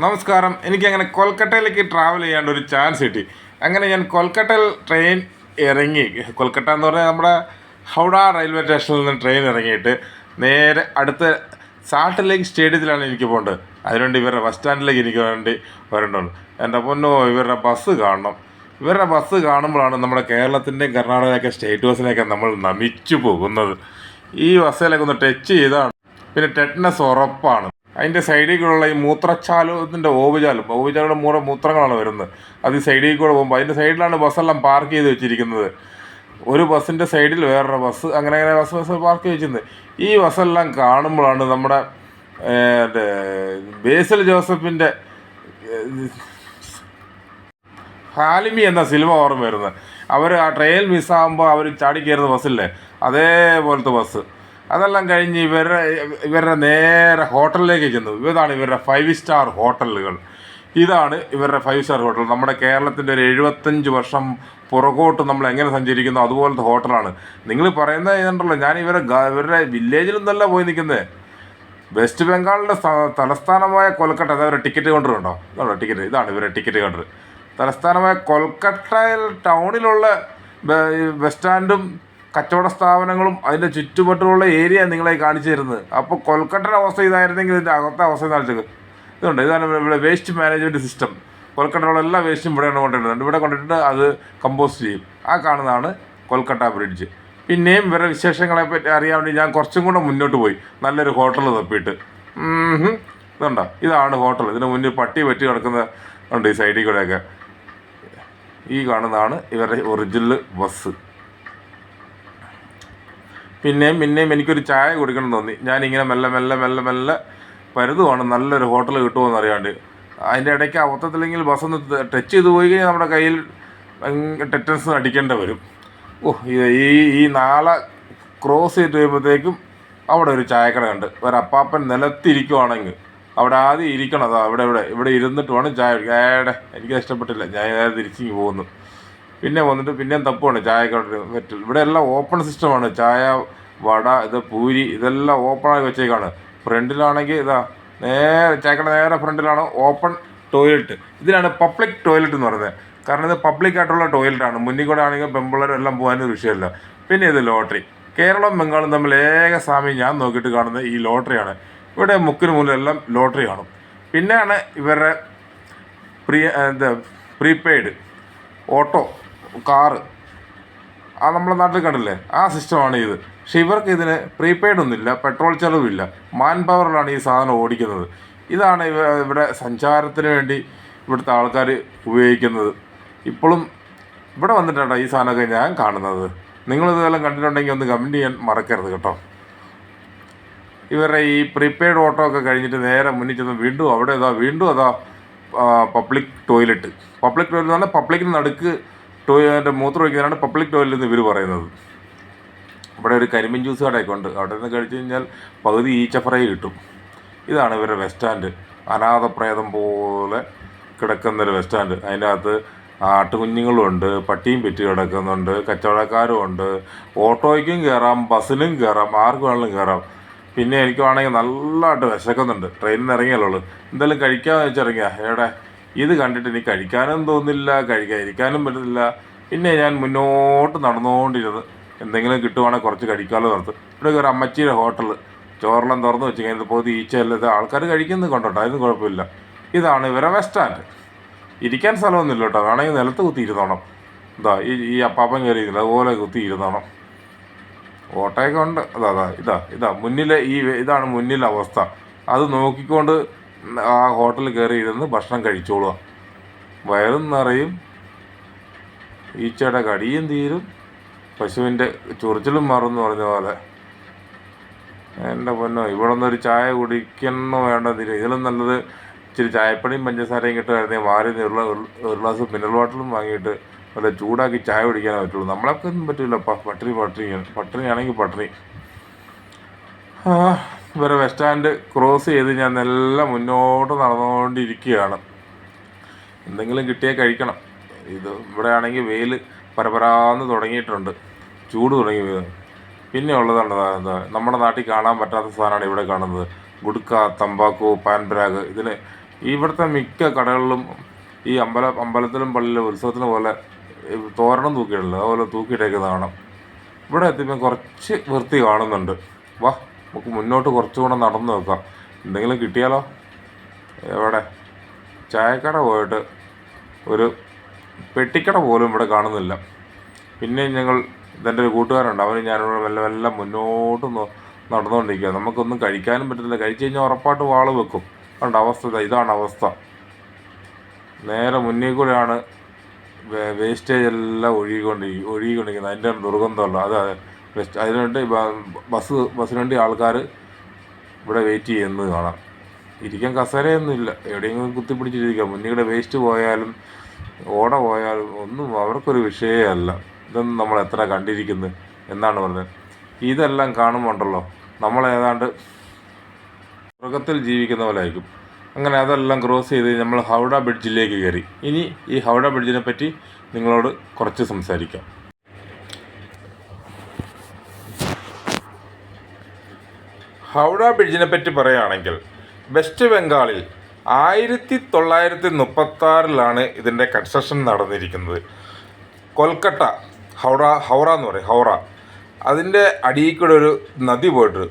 നമസ്കാരം. എനിക്ക് അങ്ങനെ കൊൽക്കട്ടയിലേക്ക് ട്രാവൽ ചെയ്യാണ്ട് ഒരു ചാൻസ് കിട്ടി. അങ്ങനെ ഞാൻ കൊൽക്കട്ടയിൽ ട്രെയിൻ ഇറങ്ങി. കൊൽക്കട്ട എന്ന് പറഞ്ഞാൽ നമ്മുടെ ഹൗഡ റെയിൽവേ സ്റ്റേഷനിൽ നിന്ന് ട്രെയിൻ ഇറങ്ങിയിട്ട് നേരെ അടുത്ത സാൾട്ട് ലേക്ക് സ്റ്റേഡിയത്തിലാണ് എനിക്ക് പോകേണ്ടത്. അതിനുവേണ്ടി ഇവരുടെ ബസ് സ്റ്റാൻഡിലേക്ക് എനിക്ക് വേണ്ടി വരേണ്ടതുണ്ട്. എന്റെ പൊന്നോ ഇവരുടെ ബസ് കാണണം. ഇവരുടെ ബസ് കാണുമ്പോഴാണ് നമ്മുടെ കേരളത്തിന്റെയും കർണാടകയൊക്കെ സ്റ്റേറ്റ് ബസ്സിനെയൊക്കെ നമ്മൾ നമിച്ചു പോകുന്നത്. ഈ ബസ്സിലൊക്കെ ഒന്ന് ടച്ച് ചെയ്താണ്. പിന്നെ ടെറ്റ്നസ് ഉറപ്പാണ്. അതിന്റെ സൈഡിൽ കൂടെയുള്ള ഈ മൂത്രച്ചാലത്തിന്റെ ഓവുചാലും ഓവുചാലുടെ മൂറ മൂത്രങ്ങളാണ് വരുന്നത്. അത് ഈ സൈഡിൽ കൂടെ പോകുമ്പോൾ അതിന്റെ സൈഡിലാണ് ബസ്സെല്ലാം പാർക്ക് ചെയ്ത് വെച്ചിരിക്കുന്നത്. ഒരു ബസ്സിന്റെ സൈഡിൽ വേറൊരു ബസ് അങ്ങനെ അങ്ങനെ ബസ് ബസ് പാർക്ക് വെച്ചിരുന്നത്. ഈ ബസ്സെല്ലാം കാണുമ്പോഴാണ് നമ്മുടെ ബേസിൽ ജോസഫിന്റെ ഹാലിമി എന്ന സിനിമ ഓർമ്മ വരുന്നത്. അവർ ആ ട്രെയിൻ മിസ്സാകുമ്പോൾ അവർ ചാടി കയറുന്ന ബസ്സില്ലേ? അതേപോലത്തെ ബസ്. അതെല്ലാം കഴിഞ്ഞ് ഇവരുടെ ഇവരുടെ നേരെ ഹോട്ടലിലേക്ക് ചെന്നു. ഇതാണ് ഇവരുടെ ഫൈവ് സ്റ്റാർ ഹോട്ടലുകൾ. ഇതാണ് ഇവരുടെ ഫൈവ് സ്റ്റാർ ഹോട്ടൽ. നമ്മുടെ കേരളത്തിന്റെ ഒരു എഴുപത്തഞ്ച് വർഷം പുറകോട്ട് നമ്മൾ എങ്ങനെ സഞ്ചരിക്കുന്നു അതുപോലത്തെ ഹോട്ടലാണ്. നിങ്ങൾ പറയുന്നത് ഇതുണ്ടല്ലോ ഞാൻ ഇവരെ ഇവരുടെ വില്ലേജിൽ നിന്നല്ല പോയി നിൽക്കുന്നത് വെസ്റ്റ് ബംഗാളിന്റെ തലസ്ഥാനമായ കൊൽക്കട്ട അതായത് ടിക്കറ്റ് കൗണ്ടർ ഉണ്ടോ? ഇതാണോ ടിക്കറ്റ് ഇതാണ് ഇവരുടെ ടിക്കറ്റ് കൗണ്ടർ തലസ്ഥാനമായ കൊൽക്കട്ട ടൗണിലുള്ള ബസ് സ്റ്റാൻഡും കച്ചവട സ്ഥാപനങ്ങളും അതിന്റെ ചുറ്റുപറ്റുമുള്ള ഏരിയ നിങ്ങളെ കാണിച്ചു തരുന്നത്. അപ്പോൾ കൊൽക്കട്ടയുടെ അവസ്ഥ ഇതായിരുന്നെങ്കിൽ ഇതിന്റെ അകത്തെ അവസ്ഥ കാണിച്ചത് ഇതുണ്ട് ഇതാണ് ഇവിടെ വേസ്റ്റ് മാനേജ്മെന്റ് സിസ്റ്റം കൊൽക്കട്ടയിലുള്ള എല്ലാ വേസ്റ്റും ഇവിടെയാണ് കൊണ്ടുവരുന്നത്. ഇവിടെ കൊണ്ടിട്ട് അത് കമ്പോസ്റ്റ് ചെയ്യും. ആ കാണുന്നതാണ് കൊൽക്കട്ട ബ്രിഡ്ജ് പിന്നെയും വേറെ വിശേഷങ്ങളെ പറ്റി അറിയാൻ വേണ്ടി ഞാൻ കുറച്ചും കൂടെ മുന്നോട്ട് പോയി. നല്ലൊരു ഹോട്ടൽ തപ്പിയിട്ട്. ഇതുണ്ടോ? ഇതാണ് ഹോട്ടൽ ഇതിന് മുന്നിൽ പട്ടി പറ്റി കിടക്കുന്ന ഉണ്ട് ഈ സൈഡിൽ കൂടെയൊക്കെ. ഈ കാണുന്നതാണ് ഇവരുടെ ഒറിജിനൽ ബസ് പിന്നെയും പിന്നെയും എനിക്കൊരു ചായ കുടിക്കണം തോന്നി. ഞാനിങ്ങനെ മെല്ലെ മെല്ലെ മെല്ലെ മെല്ലെ പരുതുവാണ്. നല്ലൊരു ഹോട്ടൽ കിട്ടുമോ അറിയാണ്ട്. അതിന്റെ ഇടയ്ക്ക് അബദ്ധത്തിലെങ്കിൽ ബസ് ഒന്ന് ടച്ച് ചെയ്ത് പോയി കഴിഞ്ഞാൽ നമ്മുടെ കയ്യിൽ ടെറ്റൻസ് അടിക്കേണ്ടി വരും. ഓ ഈ ഈ നാളെ ക്രോസ് ചെയ്ത് കഴിയുമ്പോഴത്തേക്കും അവിടെ ഒരു ചായക്കട ഉണ്ട് ഒരു അപ്പാപ്പൻ നിലത്തിരിക്കുവാണെങ്കിൽ അവിടെ ആദ്യം ഇരിക്കണം അതാ അവിടെ ഇവിടെ ഇവിടെ ഇരുന്നിട്ട് വേണം ചായ ഏടെ എനിക്ക് ഇഷ്ടപ്പെട്ടില്ല. ഞാൻ തിരിച്ചിങ്ങ് പോകുന്നു. പിന്നെ വന്നിട്ട് പിന്നെയും തപ്പുമാണ് ചായക്കട പറ്റില്ല ഇവിടെ എല്ലാം ഓപ്പൺ സിസ്റ്റമാണ് ചായ വട ഇത് പൂരി ഇതെല്ലാം ഓപ്പണായി വെച്ചേക്കാണ്. ഫ്രണ്ടിലാണെങ്കിൽ ഇതാ നേരെ ചായക്കട നേരെ ഫ്രണ്ടിലാണ് ഓപ്പൺ ടോയ്ലറ്റ് ഇതിനാണ് പബ്ലിക് ടോയ്ലറ്റ് എന്ന് പറയുന്നത്. കാരണം ഇത് പബ്ലിക് ആയിട്ടുള്ള ടോയ്ലറ്റാണ് മുന്നിൽ കൂടെ ആണെങ്കിൽ പെമ്പിള്ളേരും എല്ലാം പോകാനൊരു വിഷയമല്ല. പിന്നെ ഇത് ലോട്ടറി കേരളം ബംഗാളും തമ്മിൽ ഏക സാമ്യം ഞാൻ നോക്കിയിട്ട് കാണുന്ന ഈ ലോട്ടറിയാണ് ഇവിടെ മുക്കിന് മുന്നിലെല്ലാം ലോട്ടറി കാണും. പിന്നെയാണ് ഇവരുടെ പ്രീ എന്താ പ്രീപെയ്ഡ് ഓട്ടോ കാറ്. ആ നമ്മുടെ നാട്ടിൽ കണ്ടില്ലേ? ആ സിസ്റ്റമാണ് ഇത്. പക്ഷെ ഇവർക്ക് ഇതിന് പ്രീപെയ്ഡ് ഒന്നുമില്ല പെട്രോൾ ചെലവില്ല മാൻ പവറിലാണ് ഈ സാധനം ഓടിക്കുന്നത്. ഇതാണ് ഇവ ഇവിടെ സഞ്ചാരത്തിന് വേണ്ടി ഇവിടുത്തെ ആൾക്കാർ ഉപയോഗിക്കുന്നത്. ഇപ്പോഴും ഇവിടെ വന്നിട്ടാണ് ഈ സാധനമൊക്കെ ഞാൻ കാണുന്നത്. നിങ്ങളിതെല്ലാം കണ്ടിട്ടുണ്ടെങ്കിൽ ഒന്ന് കമന്റ് ചെയ്യാൻ മറക്കരുത് കേട്ടോ. ഇവരുടെ ഈ പ്രീപെയ്ഡ് ഓട്ടോ ഒക്കെ കഴിഞ്ഞിട്ട് നേരെ മുന്നിൽ ചെന്ന് വീണ്ടും അവിടെ ഏതാ വീണ്ടും അതാ പബ്ലിക് ടോയ്ലറ്റ് പബ്ലിക് ടോയ്ലറ്റ് എന്ന് പറഞ്ഞാൽ പബ്ലിക്കിന് നടുക്ക് ടോയ്ലറ്റ് മൂത്രം ഒഴിക്കുന്നതാണ് പബ്ലിക് ടോയ്ലറ്റ് എന്ന് ഇവർ പറയുന്നത്. ഇവിടെ ഒരു കരിമീൻ ജ്യൂസ് കടയൊക്കെ ഉണ്ട് അവിടെ നിന്ന് കഴിച്ചു കഴിഞ്ഞാൽ പകുതി ഈച്ച ഫ്രൈ കിട്ടും. ഇതാണ് ഇവരുടെ ബസ് സ്റ്റാൻഡ് അനാഥപ്രേതം പോലെ കിടക്കുന്നൊരു ബസ് സ്റ്റാൻഡ് അതിന്റെ അകത്ത് ആട്ടുകുഞ്ഞുങ്ങളുണ്ട് പട്ടിയും പെറ്റി കിടക്കുന്നുണ്ട് കച്ചവടക്കാരും ഉണ്ട്. ഓട്ടോയ്ക്കും കയറാം ബസ്സിനും കയറാം ആർക്ക് വേണമെങ്കിലും കയറാം പിന്നെ എനിക്ക് വേണമെങ്കിൽ നല്ലതായിട്ട് വിശക്കുന്നുണ്ട്. ട്രെയിനിൽ നിന്ന് ഇറങ്ങിയല്ലോ എന്തെങ്കിലും കഴിക്കാമെന്ന് വെച്ചിറങ്ങിയാ. എവിടെ? ഇത് കണ്ടിട്ട് എനിക്ക് കഴിക്കാനും തോന്നില്ല കഴിക്കാതിരിക്കാനും പറ്റുന്നില്ല പിന്നെ ഞാൻ മുന്നോട്ട് നടന്നുകൊണ്ടിരുന്നത് എന്തെങ്കിലും കിട്ടുവാണെങ്കിൽ കുറച്ച് കഴിക്കാമല്ലോ നിർത്തും ഇവിടെ ഒരു അമ്മച്ചിയുടെ ഹോട്ടൽ. ചോറെല്ലാം തുറന്നു വെച്ച് കഴിഞ്ഞാൽ പോയി ഈച്ചയല്ല ആൾക്കാർ കഴിക്കുന്നത് കൊണ്ടോട്ടോ? അതിന് കുഴപ്പമില്ല. ഇതാണ് ഇവരെ ബസ് സ്റ്റാൻഡ് ഇരിക്കാൻ സ്ഥലമൊന്നുമില്ല കേട്ടോ. വേണമെങ്കിൽ നിലത്ത് കുത്തിയിരുന്നോണം ഇതാ ഈ ഈ അപ്പാപ്പൻ കയറിയില്ല അതുപോലെ കുത്തിയിരുന്നോണം ഓട്ടയൊക്കെ ഉണ്ട്. അതാ അതാ ഇതാ ഇതാ മുന്നിലെ ഈ ഇതാണ് മുന്നിലെ അവസ്ഥ. അത് നോക്കിക്കൊണ്ട് ആ ഹോട്ടലിൽ കയറി ഇരുന്ന് ഭക്ഷണം കഴിച്ചോളുക. വയറും നിറയും ഈച്ചയുടെ കടിയും തീരും പശുവിന്റെ ചൊറിച്ചിലും മാറും എന്ന് പറഞ്ഞ പോലെ. എന്റെ പൊന്നോ ഇവിടെ നിന്ന് ഒരു ചായ കുടിക്കണോ വേണ്ട തീരും. ഇതിലും നല്ലത് ഇച്ചിരി ചായപ്പണിയും പഞ്ചസാരയും കിട്ടുമായിരുന്നെങ്കിൽ മാറി ഒരു ഒരു ഗ്ലാസ് മിനറൽ വാട്ടറും വാങ്ങിയിട്ട് നല്ല ചൂടാക്കി ചായ കുടിക്കാനേ പറ്റുള്ളൂ. നമ്മളൊക്കെ ഒന്നും പറ്റില്ല പട്ടിണി പട്ടിണി പട്ടിണിയാണെങ്കിൽ പട്ടിണി. ആ ഇവരെ ബസ് സ്റ്റാൻഡ് ക്രോസ് ചെയ്ത് ഞാൻ നല്ല മുന്നോട്ട് നടന്നുകൊണ്ടിരിക്കുകയാണ്. എന്തെങ്കിലും കിട്ടിയാൽ കഴിക്കണം. ഇത് ഇവിടെ ആണെങ്കിൽ വെയിൽ പരപരാന്ന് തുടങ്ങിയിട്ടുണ്ട്. ചൂട് തുടങ്ങി. പിന്നെ ഉള്ളതാണ് നമ്മുടെ നാട്ടിൽ കാണാൻ പറ്റാത്ത സാധനമാണ് ഇവിടെ കാണുന്നത്. ഗുഡ്ക തമ്പാക്കു പാൻ ബ്രാഗ് ഇതിന് ഇവിടുത്തെ മിക്ക കടകളിലും ഈ അമ്പല അമ്പലത്തിലും പള്ളിയിലും ഉത്സവത്തിനും പോലെ തോരണം തൂക്കിയിട്ടില്ല. അതുപോലെ തൂക്കിയിട്ടേക്കുന്നത് കാണാം ഇവിടെ എത്തിയപ്പോൾ കുറച്ച് വൃത്തി കാണുന്നുണ്ട്. വാ നമുക്ക് മുന്നോട്ട് കുറച്ചുകൂടെ നടന്നു നോക്കാം. എന്തെങ്കിലും കിട്ടിയാലോ? എവിടെ? ചായക്കട പോയിട്ട് ഒരു പെട്ടിക്കട പോലും ഇവിടെ കാണുന്നില്ല. പിന്നെ ഞങ്ങൾ ഇതെന്റെ ഒരു കൂട്ടുകാരുണ്ട് അവന് ഞാനിവിടെ വല്ല വല്ല മുന്നോട്ട് നടന്നുകൊണ്ടിരിക്കുക നമുക്കൊന്നും കഴിക്കാനും പറ്റത്തില്ല. കഴിച്ചു കഴിഞ്ഞാൽ ഉറപ്പായിട്ട് വാൾ വെക്കും. കണ്ട അവസ്ഥ ഇതാണ് അവസ്ഥ. നേരെ മുന്നിൽ കൂടെയാണ് വേസ്റ്റേജ് എല്ലാം ഒഴുകിക്കൊണ്ടിരിക്കും ഒഴുകിക്കൊണ്ടിരിക്കുന്നത്. അതിന്റെ ദുർഗന്ധമല്ല അതെ. അതെ വെസ്റ്റ് അതിനുവേണ്ടി ബസ് ബസ്സിന് വേണ്ടി ആൾക്കാർ ഇവിടെ വെയിറ്റ് ചെയ്യുന്നത് കാണാം. ഇരിക്കാൻ കസേരയൊന്നുമില്ല എവിടെയെങ്കിലും കുത്തിപ്പിടിച്ചിരിക്കാം. മുന്നിൽ വേസ്റ്റ് പോയാലും ഓട പോയാലും ഒന്നും അവർക്കൊരു വിഷയമേ അല്ല. ഇതൊന്നും നമ്മൾ എത്ര കണ്ടിരിക്കുന്നു എന്നാണ് പറഞ്ഞത്. ഇതെല്ലാം കാണുമ്പോണ്ടല്ലോ നമ്മളേതാണ്ട് മൃഗത്തിൽ ജീവിക്കുന്ന പോലെ ആയിരിക്കും. അങ്ങനെ അതെല്ലാം ക്രോസ് ചെയ്ത് നമ്മൾ ഹൗഡ ബ്രിഡ്ജിലേക്ക് കയറി. ഇനി ഈ ഹൗഡ ബ്രിഡ്ജിനെ പറ്റി നിങ്ങളോട് കുറച്ച് സംസാരിക്കാം. ഹൗഡ ബ്രിഡ്ജിനെ പറ്റി പറയുകയാണെങ്കിൽ വെസ്റ്റ് ബംഗാളിൽ ആയിരത്തി തൊള്ളായിരത്തി മുപ്പത്തി ആറിലാണ് ഇതിന്റെ കൺസ്ട്രക്ഷൻ നടന്നിരിക്കുന്നത്. കൊൽക്കട്ട ഹൗറ ഹൗറ എന്ന് പറയും ഹൗറ. അതിന്റെ അടിയിൽ കൂടെ ഒരു നദി പോയിട്ട്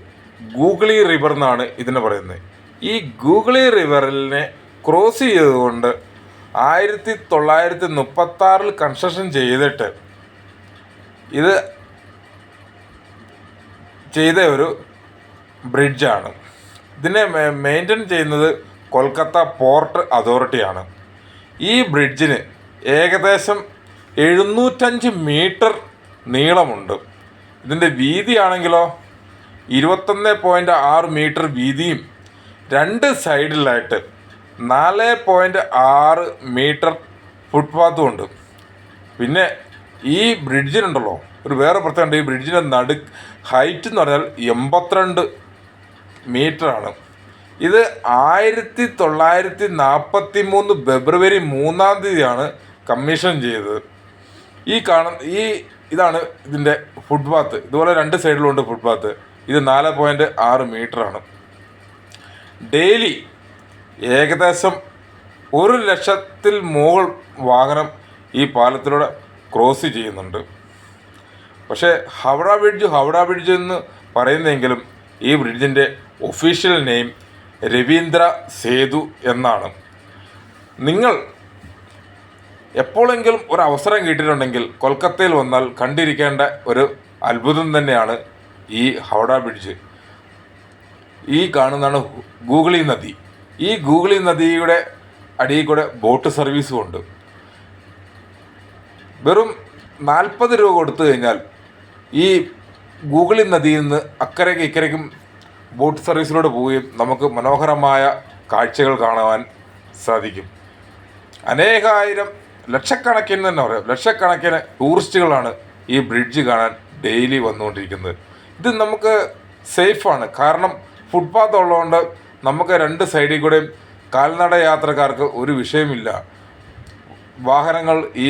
ഗൂഗിളി റിവർ എന്നാണ് ഇതിനെ പറയുന്നത്. ഈ ഗൂഗിളി റിവറിനെ ക്രോസ് ചെയ്തുകൊണ്ട് ആയിരത്തി തൊള്ളായിരത്തി മുപ്പത്തി ആറിൽ കൺസ്ട്രക്ഷൻ ചെയ്തിട്ട് ഇത് ചെയ്ത ഒരു ബ്രിഡ്ജാണ്. ഇതിനെ മെയിന്റെയിൻ ചെയ്യുന്നത് കൊൽക്കത്ത പോർട്ട് അതോറിറ്റിയാണ്. ഈ ബ്രിഡ്ജിന് ഏകദേശം എഴുന്നൂറ്റഞ്ച് മീറ്റർ നീളമുണ്ട്. ഇതിന്റെ വീതിയാണെങ്കിലോ ഇരുപത്തൊന്ന് പോയിന്റ് ആറ് മീറ്റർ വീതിയും രണ്ട് സൈഡിലായിട്ട് നാല് പോയിന്റ് ആറ് മീറ്റർ ഫുട്പാത്തും ഉണ്ട്. പിന്നെ ഈ ബ്രിഡ്ജിനുണ്ടല്ലോ ഒരു വേറെ പ്രത്യേകത ഈ ബ്രിഡ്ജിന്റെ നടു ഹൈറ്റ് എന്ന് പറഞ്ഞാൽ എൺപത്തിരണ്ട് മീറ്ററാണ്. ഇത് ആയിരത്തി തൊള്ളായിരത്തി നാൽപ്പത്തി മൂന്ന് ഫെബ്രുവരി മൂന്നാം തീയതിയാണ് കമ്മീഷൻ ചെയ്തത്. ഈ കാണ ഈ ഇതാണ് ഇതിന്റെ ഫുട്പാത്ത് ഇതുപോലെ രണ്ട് സൈഡിലുണ്ട് ഫുട്പാത്ത് ഇത് നാല് പോയിന്റ് ആറ് മീറ്ററാണ്. ഡെയിലി ഏകദേശം ഒരു ലക്ഷത്തിൽ മുകൾ വാഹനം ഈ പാലത്തിലൂടെ ക്രോസ് ചെയ്യുന്നുണ്ട്. പക്ഷേ ഹവട ബ്രിഡ്ജ് ഹവട ബ്രിഡ്ജ് എന്ന് പറയുന്നെങ്കിലും ഈ ബ്രിഡ്ജിന്റെ ഒഫീഷ്യൽ നെയിം രവീന്ദ്ര സേതു എന്നാണ്. നിങ്ങൾ എപ്പോഴെങ്കിലും ഒരു അവസരം കിട്ടിയിട്ടുണ്ടെങ്കിൽ കൊൽക്കത്തയിൽ വന്നാൽ കണ്ടിരിക്കേണ്ട ഒരു അത്ഭുതം തന്നെയാണ് ഈ ഹൗഡ ബ്രിഡ്ജ്. ഈ കാണുന്നതാണ് ഗൂഗിളി നദി. ഈ ഗൂഗിളി നദിയുടെ അടിയിൽ കൂടെ ബോട്ട് സർവീസും ഉണ്ട്. വെറും നാൽപ്പത് രൂപ കൊടുത്തു കഴിഞ്ഞാൽ ഈ ഗൂഗിളി നദിയിൽ നിന്ന് അക്കരയ്ക്ക് ഇക്കരയ്ക്കും ബോട്ട് സർവീസിലൂടെ പോവുകയും നമുക്ക് മനോഹരമായ കാഴ്ചകൾ കാണുവാൻ സാധിക്കും. അനേകായിരം ലക്ഷക്കണക്കിന് തന്നെ പറയാം. ലക്ഷക്കണക്കിന് ടൂറിസ്റ്റുകളാണ് ഈ ബ്രിഡ്ജ് കാണാൻ ഡെയിലി വന്നുകൊണ്ടിരിക്കുന്നത്. ഇത് നമുക്ക് സേഫാണ്. കാരണം ഫുട്പാത്ത് ഉള്ളതുകൊണ്ട് നമുക്ക് രണ്ട് സൈഡിൽ കൂടെയും കാൽനട യാത്രക്കാർക്ക് ഒരു വിഷയമില്ല. വാഹനങ്ങൾ ഈ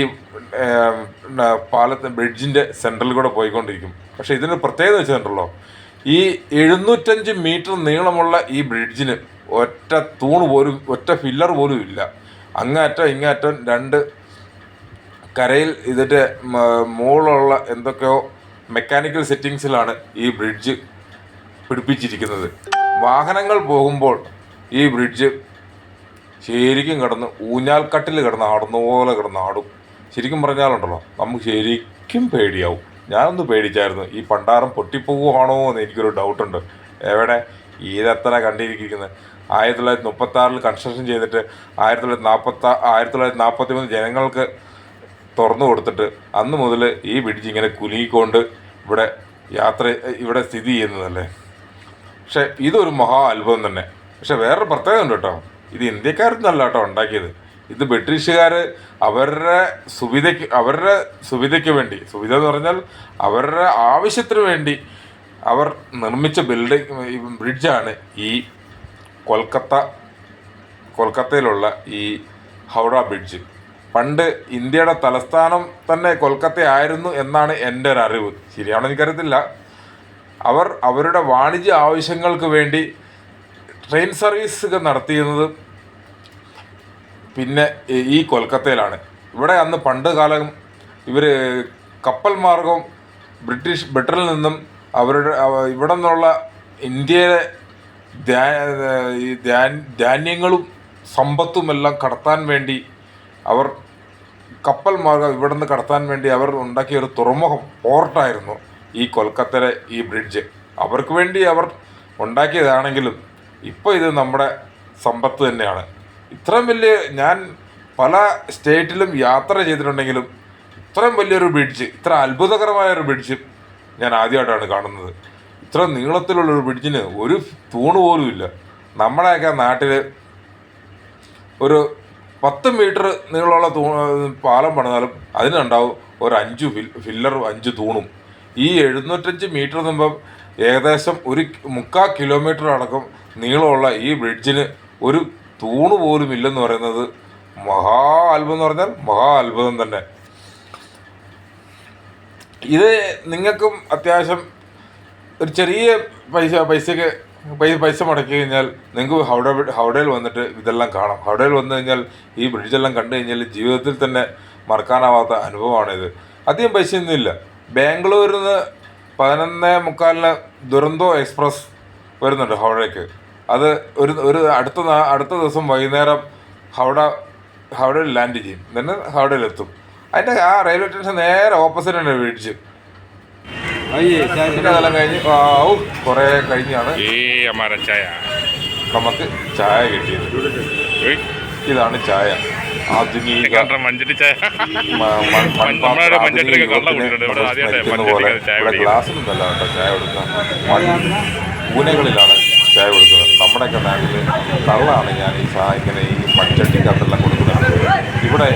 പാലത്തെ ബ്രിഡ്ജിന്റെ സെൻട്രലിൽ കൂടെ പോയിക്കൊണ്ടിരിക്കും. പക്ഷേ ഇതിന് പ്രത്യേകത വെച്ചിട്ടുണ്ടല്ലോ ഈ എഴുന്നൂറ്റഞ്ച് മീറ്റർ നീളമുള്ള ഈ ബ്രിഡ്ജിന് ഒറ്റ തൂണ് പോലും ഒറ്റ ഫില്ലർ പോലും ഇല്ല. അങ്ങേറ്റം ഇങ്ങേറ്റം രണ്ട് കരയിൽ ഇതിന്റെ മുകളിലുള്ള എന്തൊക്കെയോ മെക്കാനിക്കൽ സെറ്റിങ്സിലാണ് ഈ ബ്രിഡ്ജ് പിടിപ്പിച്ചിരിക്കുന്നത്. വാഹനങ്ങൾ പോകുമ്പോൾ ഈ ബ്രിഡ്ജ് ശരിക്കും കിടന്ന് ഊഞ്ഞാൽക്കട്ടിൽ കിടന്ന് ആടുന്ന പോലെ കിടന്ന് ആടും. ശരിക്കും പറഞ്ഞാലുണ്ടല്ലോ നമുക്ക് ശരിക്കും പേടിയാവും. ഞാനൊന്ന് പേടിച്ചായിരുന്നു ഈ പണ്ടാരം പൊട്ടിപ്പോകുവാണോ എന്ന് എനിക്കൊരു ഡൗട്ടുണ്ട്. എവിടെ? ഇതെത്ര കണ്ടിരിക്കുന്നത്. ആയിരത്തി തൊള്ളായിരത്തി മുപ്പത്തി ആറിൽ കൺസ്ട്രക്ഷൻ ചെയ്തിട്ട് ആയിരത്തി തൊള്ളായിരത്തി നാൽപ്പത്തി ആയിരത്തി തൊള്ളായിരത്തി നാൽപ്പത്തി മൂന്ന് ജനങ്ങൾക്ക് തുറന്നു കൊടുത്തിട്ട് അന്ന് മുതൽ ഈ ബ്രിഡ്ജ് ഇങ്ങനെ കുലുങ്ങിക്കൊണ്ട് ഇവിടെ യാത്ര ഇവിടെ സ്ഥിതി ചെയ്യുന്നതല്ലേ? പക്ഷെ ഇതൊരു മഹാ അത്ഭുതം തന്നെ. പക്ഷെ വേറൊരു പ്രത്യേകത ഉണ്ട് കേട്ടോ. ഇത് ഇന്ത്യക്കാരൊന്നല്ല കേട്ടോ ഉണ്ടാക്കിയത്. ഇത് ബ്രിട്ടീഷുകാർ അവരുടെ സുവിധയ്ക്ക് അവരുടെ സുവിധയ്ക്ക് വേണ്ടി സുവിധ എന്ന് പറഞ്ഞാൽ അവരുടെ ആവശ്യത്തിന് വേണ്ടി അവർ നിർമ്മിച്ച ബിൽഡിംഗ് ബ്രിഡ്ജാണ് ഈ കൊൽക്കത്ത കൊൽക്കത്തയിലുള്ള ഈ ഹൗറ ബ്രിഡ്ജ് പണ്ട് ഇന്ത്യയുടെ തലസ്ഥാനം തന്നെ കൊൽക്കത്ത ആയിരുന്നു എന്നാണ് എന്റെ ഒരു അറിവ്. ശരിയാണോ എനിക്കറിയത്തില്ല. അവർ അവരുടെ വാണിജ്യ ആവശ്യങ്ങൾക്ക് വേണ്ടി ട്രെയിൻ സർവീസ് നടത്തിയിരുന്നത് പിന്നെ ഈ- കൊൽക്കത്തയിലാണ്. ഇവിടെ അന്ന് പണ്ട് കാലം ഇവർ കപ്പൽ മാർഗം ബ്രിട്ടീഷ് ബ്രിട്ടനിൽ നിന്നും അവരുടെ അവ- ഇവിടെ നിന്നുള്ള ഇന്ത്യയിലെ ധാന്യങ്ങളും സമ്പത്തുമെല്ലാം കടത്താൻ വേണ്ടി അവർ കപ്പൽ മാർഗം ഇവിടെ നിന്ന് കടത്താൻ വേണ്ടി അവർ ഉണ്ടാക്കിയ ഒരു തുറമുഖം പോർട്ടായിരുന്നു ഈ കൊൽക്കത്തയിലെ ഈ ബ്രിഡ്ജ്. അവർക്ക് വേണ്ടി അവർ ഉണ്ടാക്കിയതാണെങ്കിലും ഇപ്പോൾ ഇത് നമ്മുടെ സമ്പത്ത് തന്നെയാണ്. ഇത്രയും വലിയ ഞാൻ പല സ്റ്റേറ്റിലും യാത്ര ചെയ്തിട്ടുണ്ടെങ്കിലും ഇത്രയും വലിയൊരു ബ്രിഡ്ജ് ഇത്ര അത്ഭുതകരമായ ഒരു ബ്രിഡ്ജ് ഞാൻ ആദ്യമായിട്ടാണ് കാണുന്നത്. ഇത്ര നീളത്തിലുള്ള ഒരു ബ്രിഡ്ജിന് ഒരു തൂണ് പോലും ഇല്ല. നമ്മുടെയൊക്കെ നാട്ടിൽ ഒരു പത്ത് മീറ്റർ നീളമുള്ള തൂ പാലം പണിതാലും അതിനുണ്ടാവും ഒരു അഞ്ച് ഫിൽ ഫില്ലറും അഞ്ച് തൂണും. ഈ എഴുന്നൂറ്റഞ്ച് മീറ്റർ തുമ്പം ഏകദേശം ഒരു മുക്കാൽ കിലോമീറ്റർ അടക്കം നീളമുള്ള ഈ ബ്രിഡ്ജിന് ഒരു തൂണ് പോലും ഇല്ലെന്ന് പറയുന്നത് മഹാ അത്ഭുതം എന്ന് പറഞ്ഞാൽ മഹാ അത്ഭുതം തന്നെ. ഇത് നിങ്ങൾക്കും അത്യാവശ്യം ഒരു ചെറിയ പൈസ പൈസയ്ക്ക് പൈസ പൈസ മുടക്കി കഴിഞ്ഞാൽ നിങ്ങൾക്ക് ഹൗഡ ഹൗഡയിൽ വന്നിട്ട് ഇതെല്ലാം കാണാം. ഹൗഡയിൽ വന്നു കഴിഞ്ഞാൽ ഈ ബ്രിഡ്ജെല്ലാം കണ്ടു കഴിഞ്ഞാൽ ജീവിതത്തിൽ തന്നെ മറക്കാനാവാത്ത അനുഭവമാണിത്. അധികം പൈസയൊന്നും ഇല്ല. ബാംഗ്ലൂരിൽ നിന്ന് പതിനൊന്നേ മുക്കാലിന് ദുരന്തോ എക്സ്പ്രസ് വരുന്നുണ്ട് ഹൗഡയ്ക്ക്. അത് ഒരു ഒരു അടുത്ത അടുത്ത ദിവസം വൈകുന്നേരം ഹൗഡ ഹൗഡയിൽ ലാൻഡ് ചെയ്യും. തന്നെ ഹൗഡയിലെത്തും അതിന്റെ ആ റെയിൽവേ സ്റ്റേഷൻ നേരെ ഓപ്പോസിറ്റാണ് വീഴ്ച പിന്നെ കഴിഞ്ഞ് ആവും കുറെ കഴിഞ്ഞാണ് നമുക്ക് ചായ കിട്ടിയത്. ഇതാണ് ചായ. ആധുനിക പോലെ ഇവിടെ ഗ്ലാസ്സിലൊന്നല്ല കേട്ടോ ചായ കൊടുക്കാം പൂനകളിലാണ് ചായ കൊടുക്കുന്നത്. നമ്മുടെയൊക്കെ നാട്ടിൽ തള്ളാണ് ഞാൻ ഈ ഇങ്ങനെ ഈ മൺചട്ടിക്കകത്തെല്ലാം കൊടുക്കുന്നത്. ഇവിടെ